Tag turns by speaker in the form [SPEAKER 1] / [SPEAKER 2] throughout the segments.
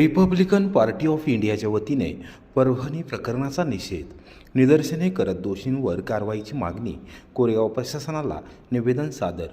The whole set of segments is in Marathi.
[SPEAKER 1] रिपब्लिकन पार्टी ऑफ इंडियाच्या वतीने परभणी प्रकरणाचा निषेध. निदर्शने करत दोषींवर कारवाईची मागणी कोरेगाव प्रशासनाला निवेदन सादर.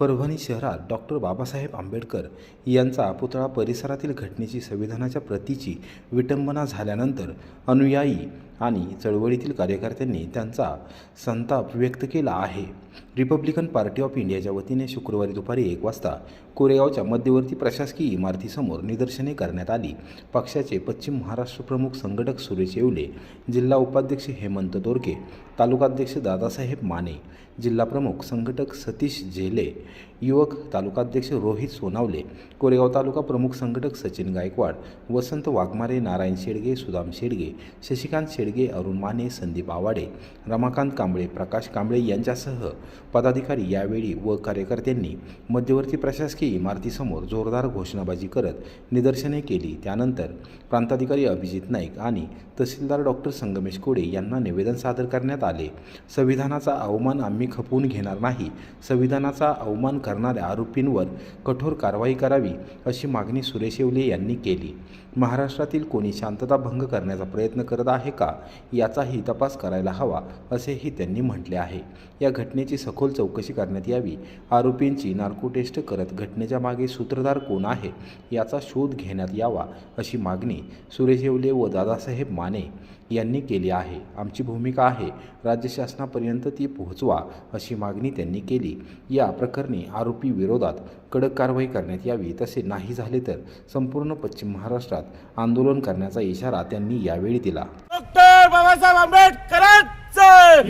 [SPEAKER 1] परभणी शहरात डॉक्टर बाबासाहेब आंबेडकर यांचा पुतळा परिसरातील घटनेची संविधानाच्या प्रतीची विटंबना झाल्यानंतर अनुयायी आणि चळवळीतील कार्यकर्त्यांनी त्यांचा संताप व्यक्त केला आहे. रिपब्लिकन पार्टी ऑफ इंडियाच्या वतीने शुक्रवारी दुपारी एक वाजता कोरेगावच्या मध्यवर्ती प्रशासकीय इमारतीसमोर निदर्शने करण्यात आली. पक्षाचे पश्चिम महाराष्ट्र प्रमुख संघटक सुरेश येवले जिल्हा उपाध्यक्ष हेमंत दोरके तालुकाध्यक्ष दादासाहेब माने जिल्हा प्रमुख संघटक सतीश झेले युवक तालुकाध्यक्ष रोहित सोनावले कोरेगाव तालुका प्रमुख संघटक सचिन गायकवाड वसंत वाघमारे नारायण शेडगे सुदाम शेडगे शशिकांत शेडगे अरुण माने संदीप आवाडे रमाकांत कांबळे प्रकाश कांबळे यांच्यासह पदाधिकारी यावेळी व कार्यकर्त्यांनी मध्यवर्ती प्रशासकीय इमारतीसमोर जोरदार घोषणाबाजी करत निदर्शने केली. त्यानंतर प्रांताधिकारी अभिजित नाईक आणि तहसीलदार डॉक्टर संगमेश कोडे यांना निवेदन सादर करण्यात आले. संविधानाचा अवमान आम्ही खपवून घेणार नाही. संविधानाचा अवमान करणाऱ्या आरोपींवर कठोर कारवाई करावी अशी मागणी सुरेश येवले यांनी केली. महाराष्ट्रातील कोणी शांतता भंग करण्याचा प्रयत्न करत आहे का? याचाही तपास करायला हवा असेही त्यांनी म्हटले आहे. या घटनेची सखोल चौकशी करण्यात यावी. आरोपींची नार्को टेस्ट करत घटनेच्या मागे सूत्रधार कोण आहे याचा शोध घेण्यात यावा अशी मागणी सुरेश येवले व दादासाहेब माने यांनी केली आहे. आमची भूमिका आहे राज्य शासनापर्यंत ती पोहोचवा अशी मागणी त्यांनी केली. या प्रकरणी आरोपी विरोधात कडक कारवाई करण्यात यावी. तसे नाही झाले तर संपूर्ण पश्चिम महाराष्ट्रात आंदोलन करण्याचा इशारा त्यांनी यावेळी दिला.
[SPEAKER 2] डॉक्टर बाबासाहेब आंबेडकरांचं!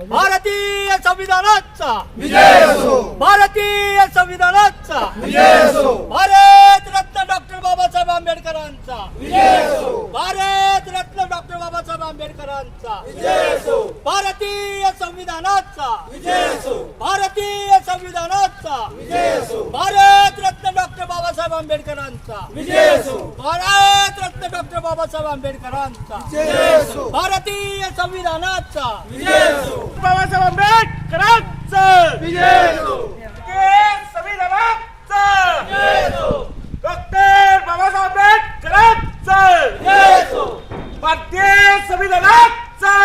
[SPEAKER 2] भारतीय संविधानाचा!
[SPEAKER 3] विजय असो!
[SPEAKER 2] भारतीय संविधानाचा
[SPEAKER 3] विजय असो
[SPEAKER 2] भारत रत्न डॉक्टर बाबासाहेब आंबेडकरांचा
[SPEAKER 3] विजय असो
[SPEAKER 2] भारत रत्न डॉक्टर बाबासाहेब आंबेडकरांचा
[SPEAKER 3] विजय असो
[SPEAKER 2] भारतीय संविधानाचा
[SPEAKER 3] विजय असो
[SPEAKER 2] भारतीय संविधानाचा
[SPEAKER 3] विजय असो
[SPEAKER 2] भारत रत्न डॉक्टर बाबासाहेब आंबेडकरांचा
[SPEAKER 3] विजय असो
[SPEAKER 2] भारत रत्न डॉक्टर बाबासाहेब आंबेडकरांचा. भारतीय संविधानाचा.
[SPEAKER 3] विजय असो
[SPEAKER 2] बाबासाहेब आंबेडकरांचं.
[SPEAKER 3] असो
[SPEAKER 2] संविधानाचं.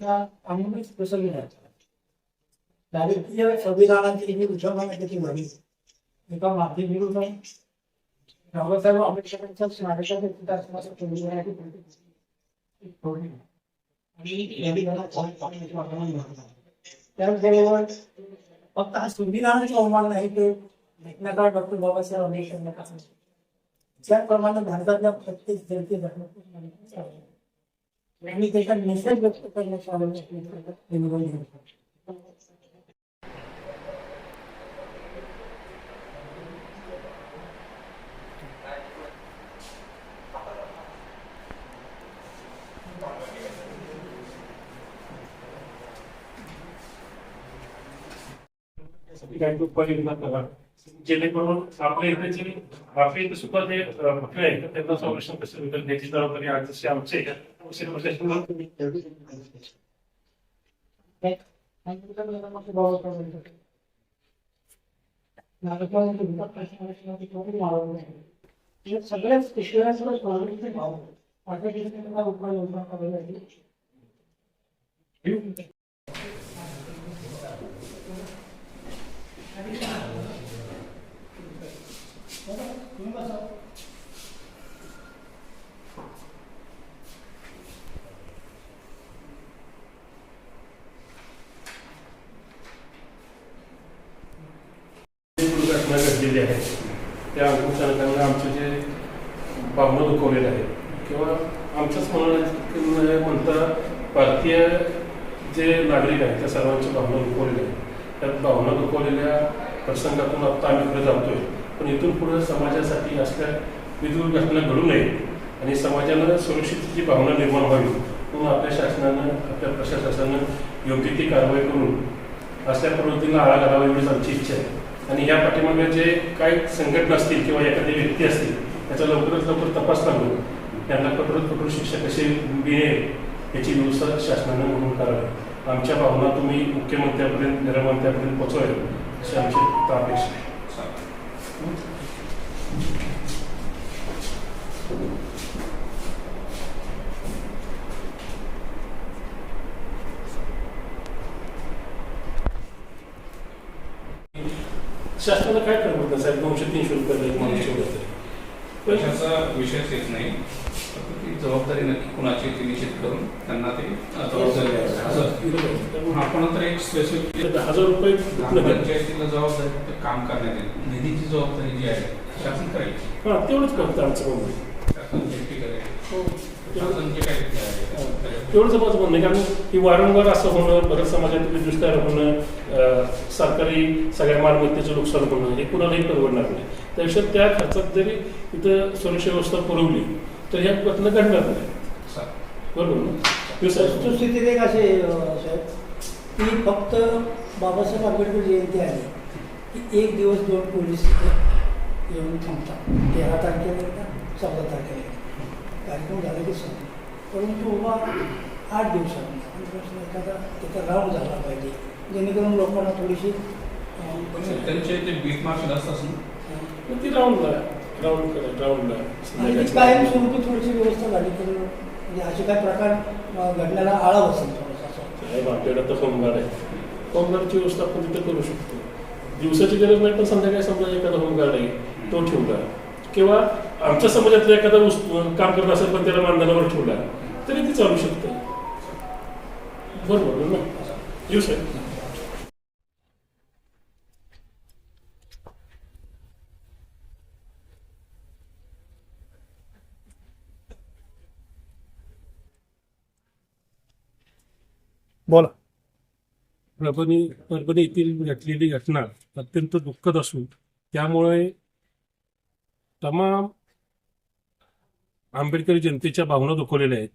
[SPEAKER 4] आम्ही स्पेशल भारतीय संविधानाची ही घोषणा त्याची एका माती विरुद्ध बाबासाहेब आंबेडकरांच्या स्मारकाच्या त्याचबरोबर फक्त हा संविधानाचा अवमान नाही ते लेखनाकार डॉक्टर बाबासाहेब आंबेडकर त्याप्रमाणे भारतातल्या प्रत्येक जनतेला आणि त्याचा व्यक्त करण्याचा जेणेकरून आपल्या इथे जे आपल्या सुद्धा जे म्हटले त्यांना संरक्षण कसं मिळेल जबाबदारी आज जसे आमचे सगळ्याच पिशव्यांवर उपाययोजना करायला
[SPEAKER 5] घटना घडलेली आहे त्या अनुषंगाने आमचे जे भावना दुखवलेले आहेत. किंवा आमच्याच म्हणणं म्हणता भारतीय जे नागरिक आहेत त्या सर्वांची भावना दुखवलेल्या आहेत. त्या भावना दुखवलेल्या प्रसंगातून आत्ता आम्ही पुढे जातोय. पण इथून पुढे समाजासाठी असल्या विविध घटना घडू नये आणि समाजानं सुरक्षिततेची भावना निर्माण व्हावी म्हणून आपल्या शासनानं आपल्या प्रशासनानं योग्य ती कारवाई करून असल्या प्रवृत्तीला आळा घालावा एवढीच आमची इच्छा आहे. आणि या पाठीमागे जे काही संघटना असतील किंवा एखादी व्यक्ती असतील त्याचा लवकरात लवकर तपास लागून त्यांना कठोर कठोर शिक्षा कशी मिळेल याची व्यवस्था शासनानं म्हणून करावी. आमच्या भावना तुम्ही मुख्यमंत्र्यापर्यंत गृहमंत्र्यापर्यंत पोहोचवाल अशी आमची अपेक्षा आहे. शासनाला काय करणार साहेब दोनशे तीनशे रुपये एक माणूस ठेवला तरी.
[SPEAKER 6] विषयच येत नाही फक्त ती जबाबदारी नक्की कुणाची ती निश्चित करून त्यांना ते जबाबदारी. असं हा पण नंतर एक स्पेसिफिक
[SPEAKER 5] हजार रुपये?
[SPEAKER 6] पंचायतीला जबाबदारी काम करण्यात येईल निधीची जबाबदारी जी आहे शासन करेल
[SPEAKER 5] हा तेवढंच करतं आमचं हो.
[SPEAKER 6] ते आहे.
[SPEAKER 5] एवढंच माझं म्हणणं आहे कारण ही वारंवार असं होणं परत समाजातील दुष्काळ होणं सरकारी सगळ्या मालमत्तेचं नुकसान होणं हे कुणालाही परवडणार नाही. त्यापेक्षा त्या खर्चात जरी इथं सुरक्षा व्यवस्था पुरवली तर ह्या घटना घडणार नाही. बरोबर ना? हे
[SPEAKER 4] एक असे साहेब की फक्त बाबासाहेब आंबेडकर जयंती आली की एक दिवस दोन पोलीस येऊन थांबतात. तेरा तारखेला एकदा चौदा तारखेला कार्यक्रम झाला की सांग. परंतु उभा आठ दिवसांनी एखादा तिथं राऊंड झाला पाहिजे. जेणेकरून लोकांना थोडीशी अं,
[SPEAKER 6] त्यांचे ते बीट असतात ना?
[SPEAKER 5] मग ती राऊंडला राऊंड करा राऊंडला
[SPEAKER 4] आणि ती कायम स्वरूपी थोडीशी व्यवस्था झाली तर म्हणजे असे काही प्रकार घडण्याला आळा बसेल थोडासा
[SPEAKER 5] आपल्याकडे तर होमगार्ड आहे. होमगार्डची व्यवस्था आपण तिथं करू शकतो. दिवसाची गरज नाही पण संध्याकाळी समजा एखादा होमगार्ड आहे तो ठेवला किंवा आमच्या समाजातलं एखादा उस- काम करत असेल पण त्याला मानधनावर ठेवला तरी ते चालू शकतं. बरोबर ना येऊ साहेब. बोला. परभणी परभणी येथील घडलेली घटना अत्यंत दुःखद असून त्यामुळे तमाम आंबेडकरी जनतेच्या भावना दुखवलेल्या आहेत.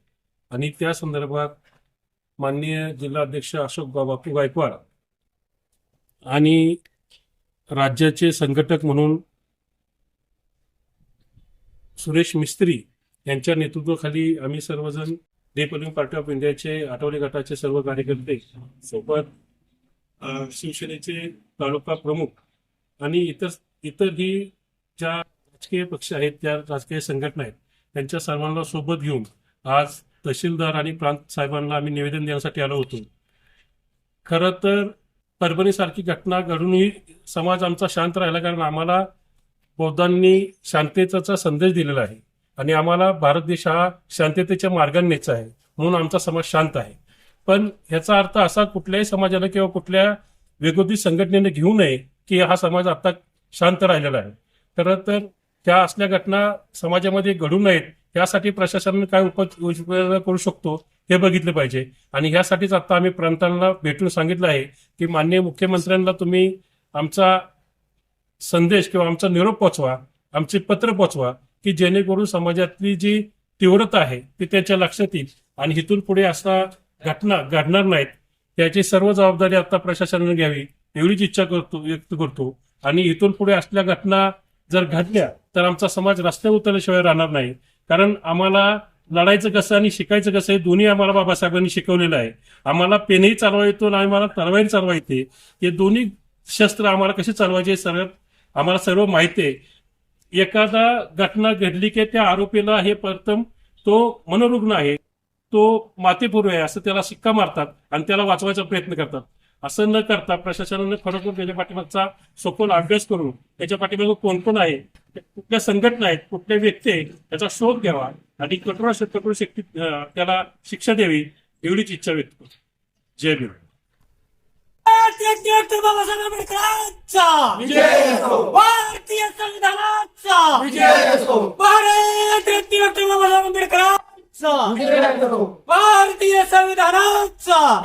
[SPEAKER 5] आणि त्या संदर्भात माननीय जिल्हाध्यक्ष अशोक बापू गायकवाड आणि राज्याचे संघटक म्हणून सुरेश मिस्त्री यांच्या नेतृत्वाखाली आम्ही सर्वजण रिपब्लिकन पार्टी ऑफ इंडियाचे आठवले गटाचे सर्व कार्यकर्ते सोबत शिवसेनेचे तालुका प्रमुख आणि इतर इतरही ज्या राजकीय पक्ष आहेत त्या राजकीय संघटना आहेत त्यांच्या सर्वांना सोबत घेऊन आज तहसीलदार आणि प्रांत साहेबांना आम्ही निवेदन देण्यासाठी आलो होतो. खरं तर परभणीसारखी घटना घडूनही समाज आमचा शांत राहिला कारण आम्हाला बौद्धांनी शांततेचा संदेश दिलेला आहे आणि आम्हाला भारत देश हा शांततेच्या मार्गाने न्यायचा आहे म्हणून आमचा समाज शांत आहे. पण ह्याचा अर्थ असा कुठल्याही समाजाला किंवा कुठल्या वेगवेगळी संघटनेने घेऊ नये की हा समाज आता शांत राहिलेला आहे. खरं तर त्या असल्या घटना समाजामध्ये घडू नयेत यासाठी प्रशासनाने काय उप करू शकतो हे बघितले पाहिजे. आणि ह्यासाठीच आता आम्ही प्रांतांना भेटून सांगितलं आहे की माननीय मुख्यमंत्र्यांना तुम्ही आमचा संदेश किंवा आमचा निरोप पोचवा आमचे पत्र पोचवा की जेणेकरून समाजातली जी तीव्रता आहे ती त्याच्या लक्षात येईल. आणि इथून पुढे असा घटना घडणार नाहीत याची सर्व जबाबदारी आता प्रशासनाने घ्यावी एवढीच इच्छा करतो व्यक्त करतो. आणि इथून पुढे असल्या घटना जर घडल्या तर आमचा समाज रस्त्यावर उतरल्याशिवाय राहणार नाही. कारण आम्हाला लढायचं कसं आणि शिकायचं कसं हे दोन्ही आम्हाला बाबासाहेबांनी शिकवलेलं आहे. आम्हाला पेनही चालवा येतो आणि आम्हाला तलवारी चालवा येते हे दोन्ही शस्त्र आम्हाला कसे चालवायचे सर्व आम्हाला सर्व माहिती आहे. एखादा घटना घडली की त्या आरोपीला हे प्रथम तो मनोरुग्ण आहे तो मातेपूर्व आहे असं त्याला शिक्का मारतात आणि त्याला वाचवायचा प्रयत्न करतात. असं न करता प्रशासनाने खरोखर त्याच्या पाठीमागचा सखोल अभ्यास करून त्याच्या पाठीमाग कोण कोण आहे कुठल्या संघटना आहेत कुठल्या व्यक्ती आहेत त्याचा शोध घ्यावा. आणि कठोर कठोर शक्ती त्याला शिक्षा द्यावी एवढीच इच्छा व्यक्त करतो. जय भीम.
[SPEAKER 2] बाबासाहेब आंबेडकरांचा.
[SPEAKER 3] भारतीय
[SPEAKER 2] संविधानाचा.
[SPEAKER 5] भारतीय संविधानाचा.